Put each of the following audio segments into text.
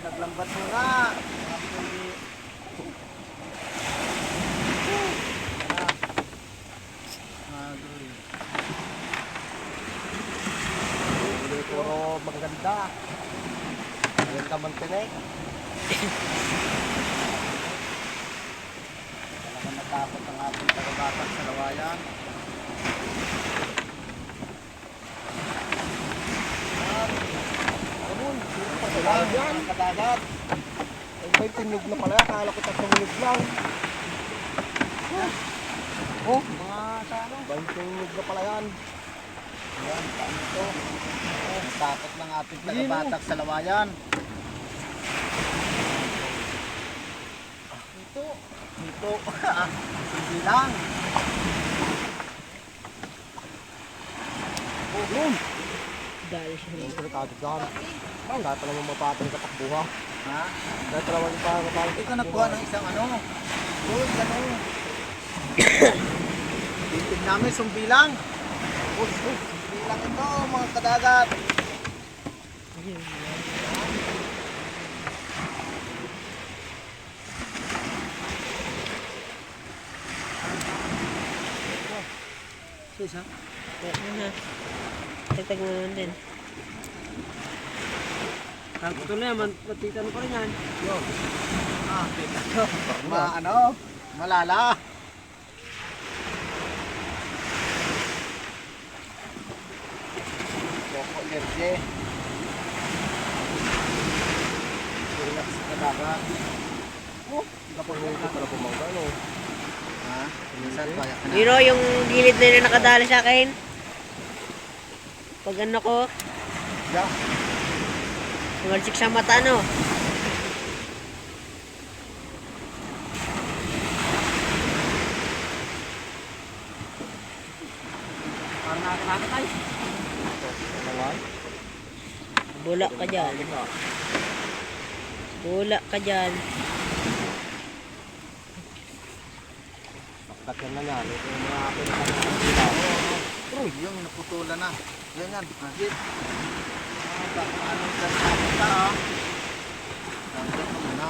naglambat muna. Hindi. Hindi puro maganda. Maganda man tinig. Talagang natakot ang ating tagabatag sa lawayan. Yan. Kadagat. Ay, may tinog na pala. Akala ko tatlong tinog lang. Oh, mga sa ano? May tinog na pala yan. Yan, paano ito? Oh, takot ng ating tagabatak sa lawayan. Ito. Ito. Hindi lang. Oh, boom. Dahil siya Yung delikado dyan. Ang dahil pala yung mapatay ka takbuha. Ha? Dahil pala yung parang mapatay Ito nagkuha ng isang ano. Uy, ano. Titig namin sumbilang. Uy, uy, sumbilang ito mga kadagat. Sus ha? Aha. Tagtag mo naman din. Ang ito na yan, patitan pa rin yan. Yun. Ah, kita to. Ma, ano? Malala. Coco Lerge. Relax ka dagat. Oh, Kapag hindi pala pumangga, no? ha? Minsan kaya ka na. Biro, yung gilid na yun na nakadali sa akin. Pag ano ko, Yeah. tumalsik sa mata, no? Parang nakakatay. Naman? Bula ka dyan. Bula ka dyan. Saktan na yan. Ito yung mga pinakakasilaw. Uy, yung naputulan na. Yan. Ah, baka anong sasama ka ah. Bukas na.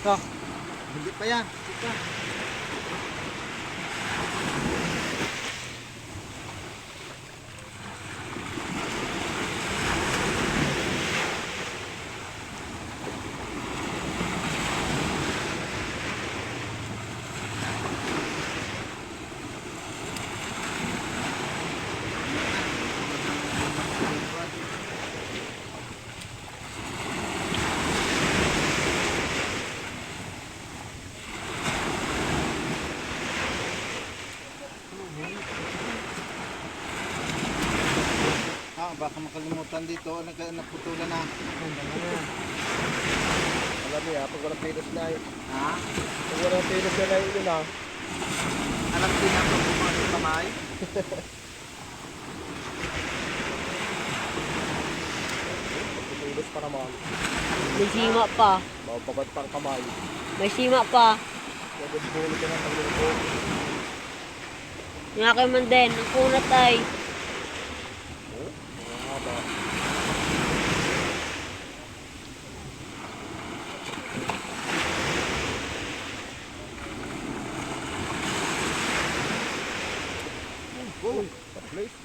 Ito. Hindi pa yan. Ito. Baka makalimutan dito. Nag naputulan na. Alam niya, pag walang pilos na yun. Ha? Pag walang pilos na yun yun ah. Alam din ako kung ano kamay. Pilos pa naman. May sima pa. Mababad pang kamay. May sima pa. Pwede bulo ka ng pagluto. Yung akin man din. Ang kunat ay. Oh, mga haba. Oh, Please.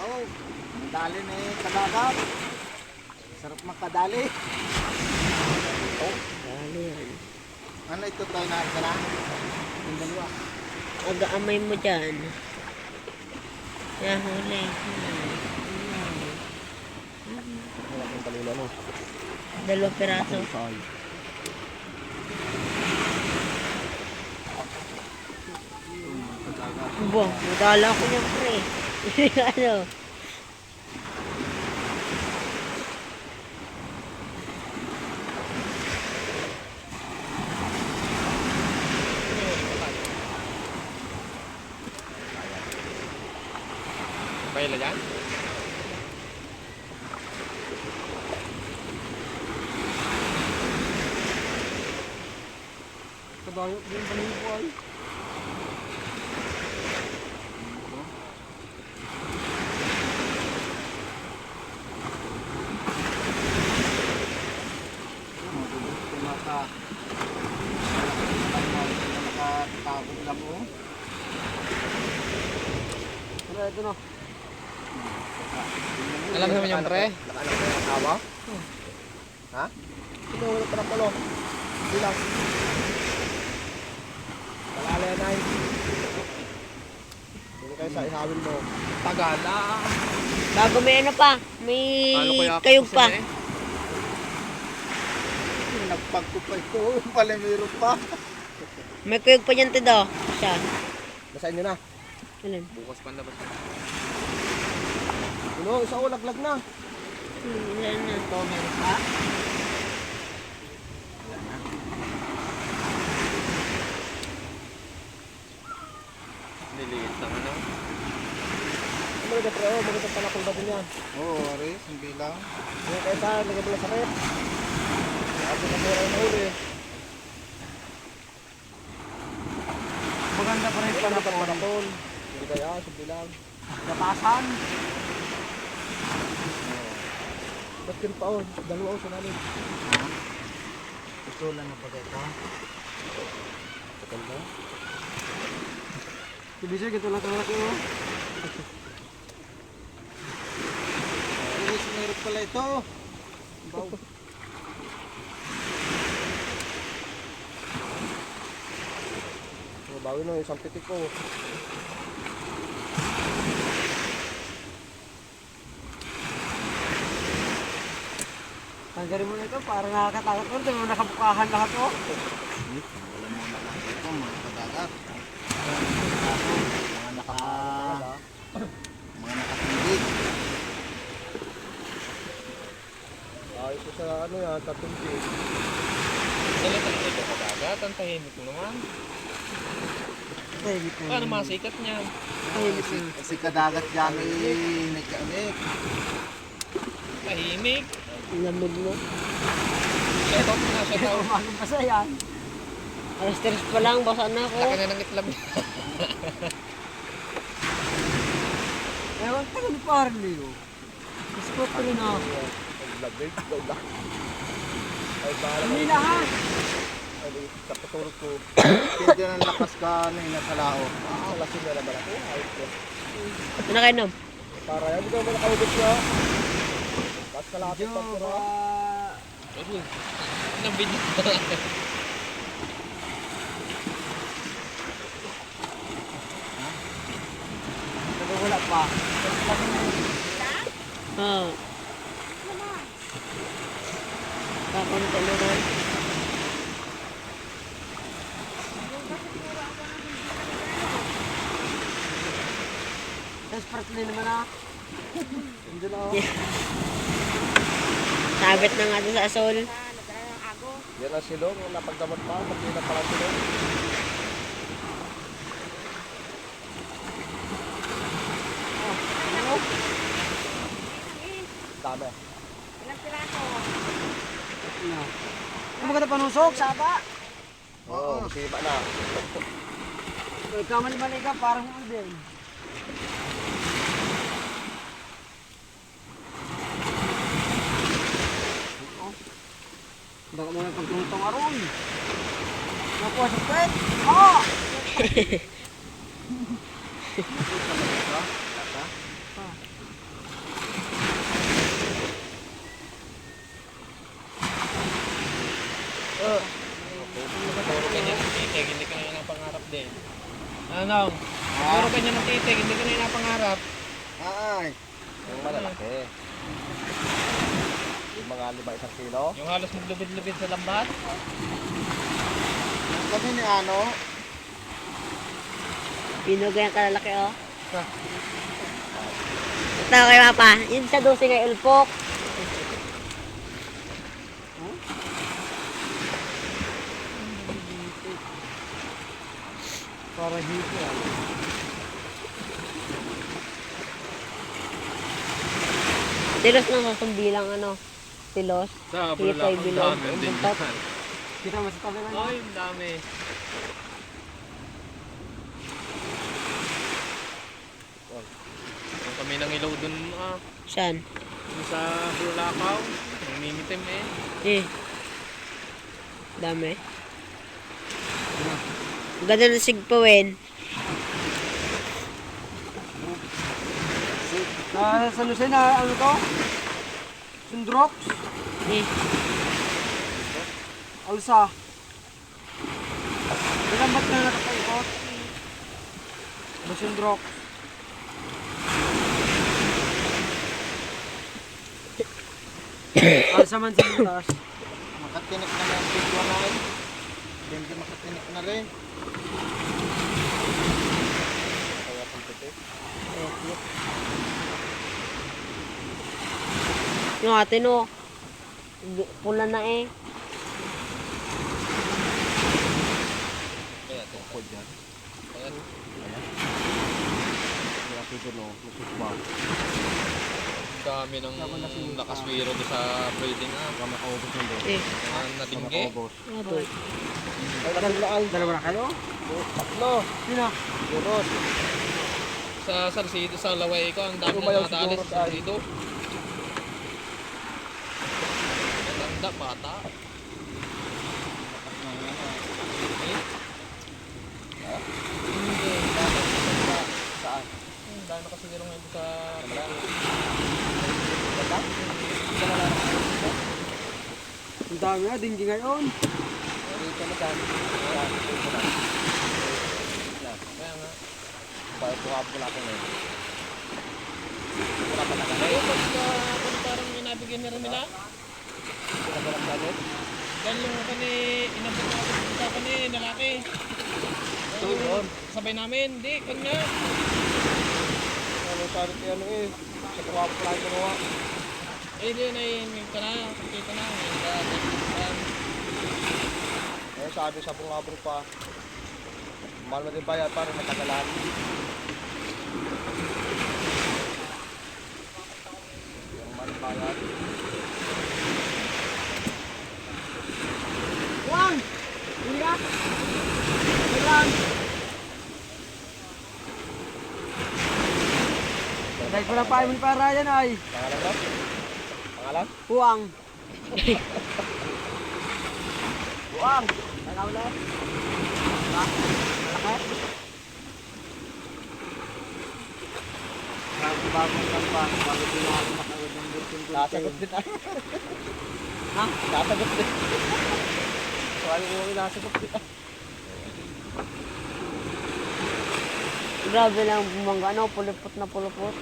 Oh. Ang dali ni kadagat. Sarap makadali. Ano yan? Ano ito tayo na ka na? Yung dalawa. Aga-amay mo dyan. Yan, huli. Wala kang kalula no. Dalawang piraso. Bo, nadala ko niyan, pre. ano? Kaya yan? Kadayo, yung balibo ay. Naka... Nakatakot lang mo. Pero ito na. Alam naman yung pre? Nakanak na yung asawa? Ha? Sino wala pa ng palo? Bilang. Kalala yan ay. Hindi kayo sa ihawin mo. Tagala. Bago may ano pa, may ko kayog ko pa. eh. Nagpagkupa ito. Pala meron pa. May kayog pa dyan, Tido. Siya. Nasa inyo na. Alin? Bukas pa labas. Ano, isa o, laglag na. Wala na. Ito meron pa. Niliit lang ano. Mga pre, oh, magandang panakol ba din yan? Oo, Aris. Ang bilang. Hindi kayo sa, lagay mo lang sa rep. Sabi na mura yung huli. Maganda pa rin Wala pa panakol. Hindi kaya, sa bilang. Natasan. Yun pa oh? Dalawa oh, sinalim. Ito lang na pag ito. Tagal ba? Ibig ito lang kalaki oh. Aris, meron pala ito. Baw. Bawi na yung isang pitik ko. Tanggalin mo na ito, parang nakakatakot ko. Ito, nakabukahan lahat oh. Wala mo na lang ito, mga kadagat. Mga naka... Mga nakatindig. Ah, ito sa ano yan, tatlong pig. Dala talaga ito kadagat. Ang tahimik mo naman. Paano masikat niyan? Si, si kadagat dyan eh, nagkamik. Tahimik. Lamig mo. Shut out na, shut out. Umagang pa sa yan. Alas tres pa lang, basa na ako. Laki na ng itlog. Ewan, tagal ni Parley oh. Gusto ko rin ako. Naglagay, gawla. Ay, bahala Hindi na ha. Ay, sa patulog ko. Pwede na lakas ka ano yung nasa lao. Ah, lasing na naman ako. Ayos ko. Ano kayo nom? Para yan, hindi ka mo nakaugot siya. Tapos kalapit Medyo pa pero. ba... Uy, Anong video? wala pa. Oo. Rin. Tapos partly naman ah. Hindi na. Sabit na nga doon sa asol. Yan ang silong, napagdamot pa. Pag na pala silong. Dami. Ano? Ano maganda panusok? Saba? Oo, musiba na. Ikaw mali-mali ka, parang ano Baka mo na pagtutong aron. Nakuha sa pwet. Ah! Puro kanya ng titig, hindi ka na napangarap din. Ano? Puro kanya ng titig, hindi ka na napangarap. Ay. Yung malalaki. Mga lima isang kilo. Yung halos maglubid-lubid sa lambat. Kasi ni ano, Pinog yung kalalaki, oh. Ito kay Papa. Yun sa dosi kay Ulpok. para hito ah. Tilos na sa bilang ano. Tilos. Sa Kitay bilog. din Buntot. Kita mo sa tabi na. Ay, ang dami. Kung kami nang ilaw dun ah, Saan? dun sa Bulacau, nangingitim eh. Eh. Dami. Ang Ganda ng sigpawin. Na sa Lucena, ano to? Sundrox, Eh. Alsa. Ilan ba't na nakapaikot? Sundrox? Alsa man sa butas. Makatinik na yung video na rin. Hindi makatinik na rin. Kaya pang puti. Yung atin oh. Pula na eh. Kaya ito. Bukod yan. Ayan. Kaya pito no. Lusus ba? Ang dami ng nakaswiro doon sa breeding ah. Kaya makaubos ng doon. Eh. Kaya nadingge. makaubos. Dalawa na kayo? Tatlo. Sino? Euros. Sa Sarsido, sa Laway ko, ang dami ng natalis siguro Matanda, bata. Eh, Hindi. Dapat sa saan? ang dami na kasi nila ngayon sa Ang dami na, dinggi ngayon. Dito na dami. Yan. Dito na. Yan. Kaya nga. Bakit pumapos na ako ngayon? Wala pa na kami. Ngayon, pag pag parang inabigay ni Ramila, Wala lang gamit. dahil yung ako ni, inabot sa ako ni lalaki. Ito yun. Sabay namin, di, kanya. Ano sabi ko ano eh. Sa pumapos na ako ginawa. Eh, di, naiingin ka na, kita na, ngayon ka, Eh sabi sa pumapos pa. Mahal mo din bayad para matagalan. Yung mahal bayad. Juan! Hindi ka? Kailan? Dahil ko lang pa mo para yan ay. Pangalan ba? Pangalan? Huwang. Huwang! Ano ulit? Ha? Malaki? Bago bagong kamba, bago din ako makaud ng ko. Nasagot din ah. Ha? Nasagot din. Ko yung nasagot din ah. Grabe lang bumangga. Ano, pulupot na pulupot.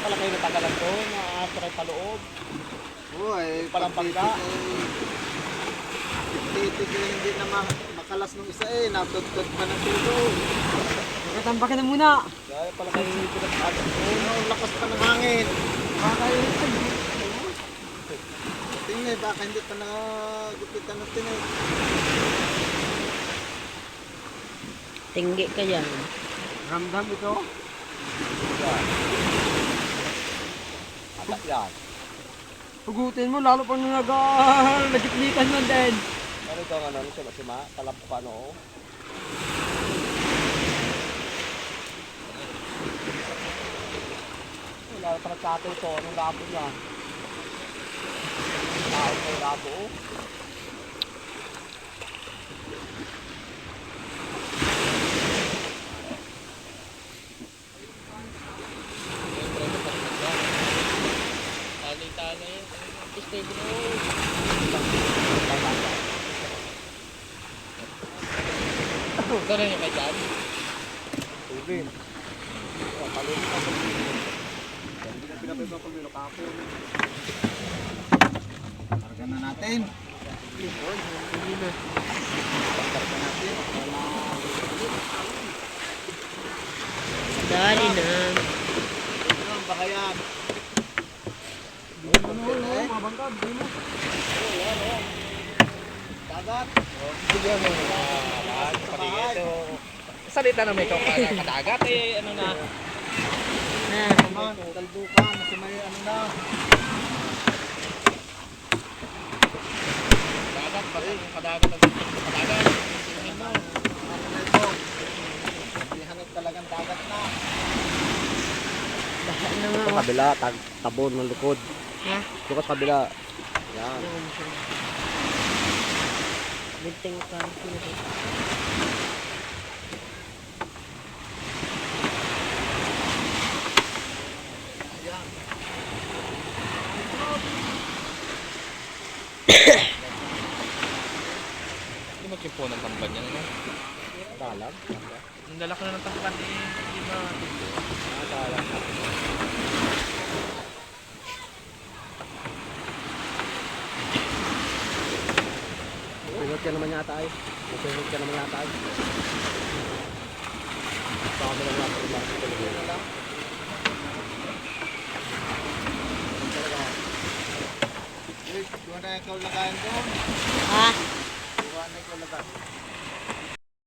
Pala kayo natagalan doon? Nakatry pa loob. Oo, eh, Palang bangga. Titik eh, hindi na ma- makalas ng isa eh, natutod pa ng tulo. Nakatambakan na muna. Kaya pala kayo pinag-agad. Ang lakas pa ng hangin. Baka yun. Tingnan, baka hindi pa nagupitan ng tinig. Tinggi ka dyan. Ramdam ito. Yan. Atak yan. Hugutin mo, lalo pang nag- nagitlikan mo din. Ano ito ano, sima-sima? Talap pa ano? Wala pa nagkato ito. Anong labo niya? Tao may labo. Tali-tali. Na yun. Ito na yung kay Chad. Tubig. Oh, kalun pa. Hindi na pinapay pa pag nilokako. Natin. Dali na. Bakayan? Ano, ano, mo. Dagat. Bigyan mo na. Paligid. Salita na may kadagat eh. Ano na. Ah, talbukan, may ano na. Dagat, baka yung kadagat ang kadagat. Tingnan mo. Ito? At talagang dagat na. Sa kabila, tag tabon ng likod. Ha? Doon ka sa kabila. Yan. Binteng ka. Hindi mo kimpo ng tamban yan, ano? Dalag. Ang lalaki na ng tamban eh. Hindi ba? Ah, dalag. Sunod ka naman yata ay. Sunod ka naman yata ay. Sa kami lang natin lang. Eh, doon na ikaw lagayan doon. Ha? talaga.